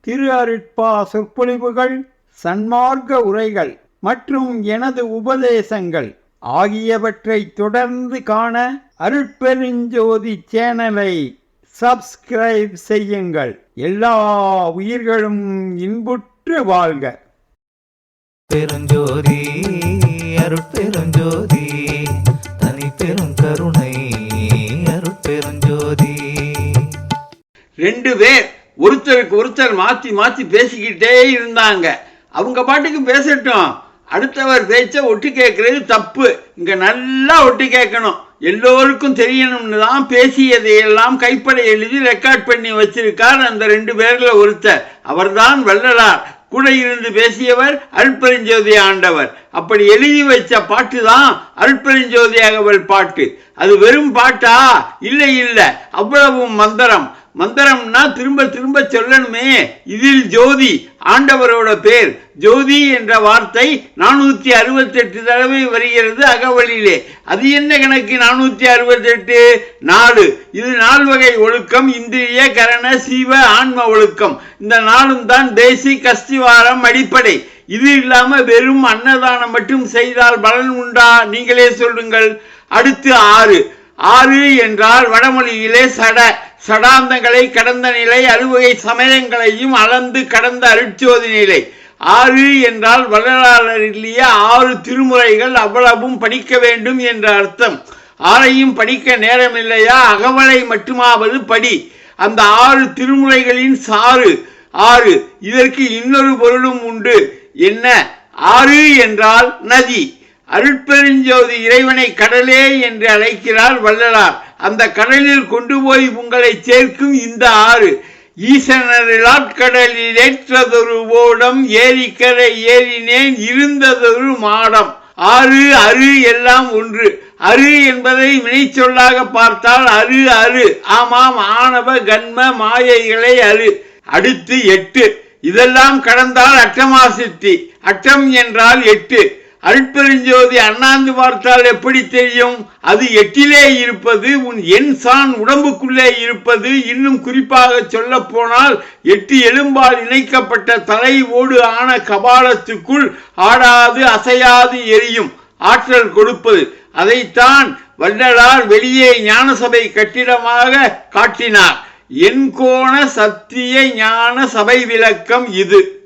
திரு அருட்பா சொற்பொழிவுகள் சன்மார்க்க உரைகள் மற்றும் எனது உபதேசங்கள் ஆகியவற்றை தொடர்ந்து காண அருட்பெருஞ்சோதி சேனலை சப்ஸ்கிரைப் செய்யுங்கள். எல்லா உயிர்களும் இன்புற்று வாழ்க. பெருஞ்சோதி அருட்பெருஞ்சோதி தனி பெரும் கருணை அருட்பெருஞ்சோதி. ரெண்டு பேர் ஒருத்தருக்கு ஒருத்தர் மாற்றி மாற்றி பேசிக்கிட்டே இருந்தாங்க. அவங்க பாட்டுக்கு பேசட்டும். அடுத்தவர் பேச்ச ஒட்டு கேட்கறது தப்பு. இங்க நல்லா ஒட்டு கேட்கணும். எல்லோருக்கும் தெரியணும்னு தான் பேசியதையெல்லாம் கைப்பட எழுதி ரெக்கார்ட் பண்ணி வச்சிருக்கார் அந்த ரெண்டு பேர்ல ஒருத்தர். அவர்தான் வள்ளலார். கூட இருந்து பேசியவர் அருட்பெருஞ்சோதி ஆண்டவர். அப்படி எழுதி வச்ச பாட்டு தான் அருட்பெருஞ்சோதி அகவல் பாட்டு. அது வெறும் பாட்டா? இல்லை இல்லை. அவ்வளவும் மந்திரம். மந்திரம்னா திரும்ப திரும்ப சொல்லணுமே. இதில் ஜோதி ஆண்டவரோட பேர். ஜோதி என்ற வார்த்தை நானூற்றி அறுபத்தெட்டு தடவை வருகிறது அகவழியிலே அது என்ன கணக்கு? நானூற்றி அறுபத்தெட்டு? நாலு. இது நால்வகை ஒழுக்கம் இந்திரிய கரண சீவ ஆன்ம ஒழுக்கம். இந்த நாளும் தான் தேசி கஸ்திவாரம் அடிப்படை. இது இல்லாமல் வெறும் அன்னதானம் மட்டும் செய்தால் பலன் உண்டா? நீங்களே சொல்லுங்கள். அடுத்து ஆறு. ஆறு என்றால் வடமொழியிலே சட. சடாந்தங்களை கடந்த நிலை அறுவகை சமயங்களையும் அளந்து கடந்த அருட்சோதி நிலை. ஆறு என்றால் வரலாறிலேயே ஆறு திருமுறைகள் அவ்வளவும் படிக்க வேண்டும் என்ற அர்த்தம். ஆறையும் படிக்க நேரமில்லையா? அகவலை மட்டுமாவது படி. அந்த ஆறு திருமுறைகளின் சாறு. ஆறு இதற்கு இன்னொரு பொருளும் உண்டு. என்ன? ஆறு என்றால் நதி. அருட்பெருஞ்சோதி இறைவனை கடலே என்று அழைக்கிறார் வள்ளலார். அந்த கடலில் கொண்டு போய் உங்களை சேர்க்கும் இந்த ஆறு. ஈசனரிலாட்கடலில் ஏற்றதொரு ஓடம் ஏரிக்கரை ஏறினேன் இருந்ததொரு மாடம். ஆறு அரு எல்லாம் ஒன்று. அரு என்பதை வினைச்சொல்லாக பார்த்தால் அரு அரு ஆமாம் ஆணவ கன்ம மாயைகளை அரு அடுத்து எட்டு. இதெல்லாம் கடந்தால் அட்டமா சித்தி அட்டம் என்றால் எட்டு. அருட்பெருஞ்சோதி அண்ணாந்து பார்த்தால் எப்படி தெரியும்? அது எட்டிலே இருப்பது உன் எண் சான் உடம்புக்குள்ளே இருப்பது. இன்னும் குறிப்பாக சொல்ல போனால் எட்டு எலும்பால் இணைக்கப்பட்ட தலை ஓடு ஆன கபாலத்துக்குள் ஆடாது அசையாது எரியும். ஆற்றல் கொடுப்பது. அதைத்தான் வள்ளலார் வெளியே ஞானசபை கட்டிடமாக காட்டினார். எண்கோண சத்திய ஞான சபை விளக்கம் இது.